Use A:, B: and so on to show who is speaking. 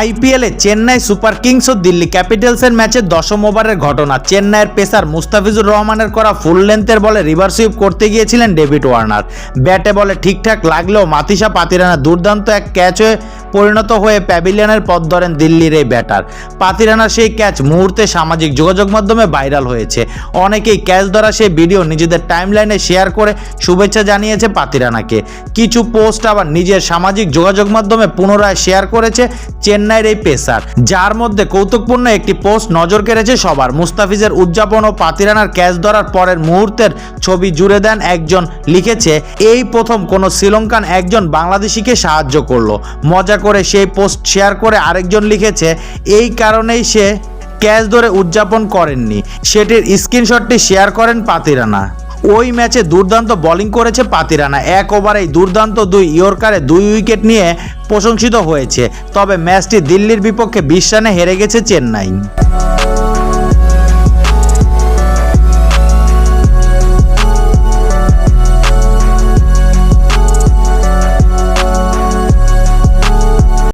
A: আইপিএলে Chennai super kings ও দিল্লি ক্যাপিটালসের ম্যাচে দশম ওভারের ঘটনা। চেন্নাইয়ের পেসার মুস্তাফিজুর রহমানের করা ফুল লেন্থের বলে রিভার সুইপ করতে গিয়েছিলেন ডেভিড ওয়ার্নার। ব্যাটে বলে ঠিকঠাক লাগলেও মাতিসা পাতিরানা দুর্দান্ত এক ক্যাচ হয়ে পরিণত হয়ে প্যাভিলিয়নের পথ ধরেন দিল্লির এই ব্যাটার পাতিরানার সেই ক্যাচ মুহূর্তে সামাজিক যোগাযোগ মাধ্যমে ভাইরাল হয়েছে। অনেকেই ক্যাচ ধরা সেই ভিডিও নিজেদের টাইমলাইনে শেয়ার করে শুভেচ্ছা জানিয়েছে পাতিরানাকে। কিছু পোস্ট আবার নিজের সামাজিক যোগাযোগ মাধ্যমে পুনরায় শেয়ার করেছে চেন্নাইয়ের এই পেসার, যার মধ্যে কৌতুকপূর্ণ একটি পোস্ট নজর কেড়েছে সবার। মুস্তাফিজের উদযাপন ও পাতিরানার ক্যাচ ধরার পরের মুহূর্তের ছবি জুড়ে দেন একজন, লিখেছে, এই প্রথম কোনো শ্রীলঙ্কান একজন বাংলাদেশিকে সাহায্য করল। মজা করে সেই পোস্ট শেয়ার করে আরেকজন লিখেছে, এই কারণেই সে ক্যাচ ধরে উদযাপন করেননি। সেটির স্ক্রিনশটটি শেয়ার করেন পাতিরানা। ওই ম্যাচে দুর্দান্ত বোলিং করেছে পাতিরানা। এক ওভারেই দুর্দান্ত দুই ইয়র্কারে দুই উইকেট নিয়ে প্রশংসিত হয়েছে। তবে ম্যাচটি দিল্লির বিপক্ষে বিশ রানে হেরে গেছে চেন্নাই।